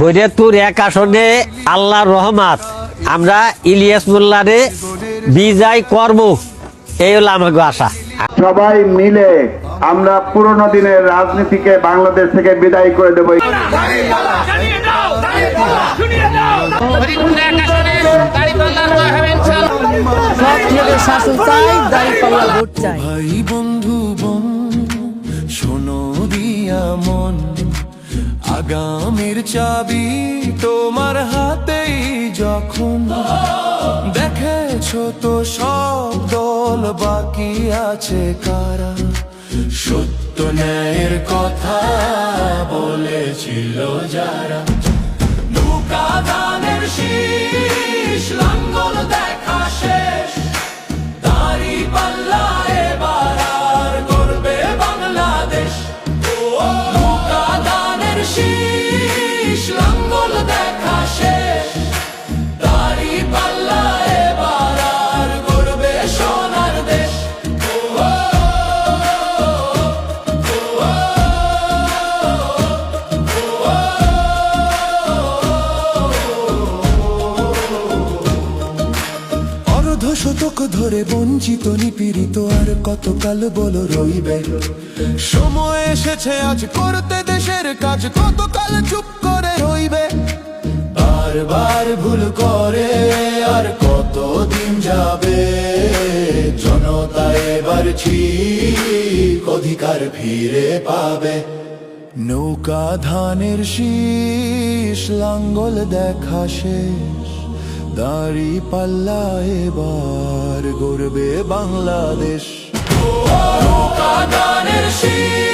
ফরিদপুর এক আসনে আল্লাহর রহমাত। আমরা ইলিয়াস মোল্লারে বিজয় কর্ম এই হলো আমাকে আশা। সবাই মিলে আমরা পুরনো দিনের রাজনীতিকে বাংলাদেশ থেকে বিদায় করে দেব। জানিয়ে দাও আগামীর চাবি তোমার হাতেই যখন দেখেছ তো সব দল বাকি আছে কারা? সত্য ন্যায়ের কথা বলেছিল যারা। শতক ধরে বঞ্চিত, নিপীড়িত, আর কতকাল বলো রইবে? সময় এসেছে, আজ করতে দেশের কাজ। কতকাল চুপ করে রইবে। বারবার ভুল করে আর কতদিন যাবে? জনতা এবার ঠিক অধিকার ফিরে পাবে। নৌকা ধানের শীষ, লাঙ্গল দেখা শেষ। দাড়ি পাল্লা এবার গড়বে বাংলাদেশ। নৌকা ধানের শীষ।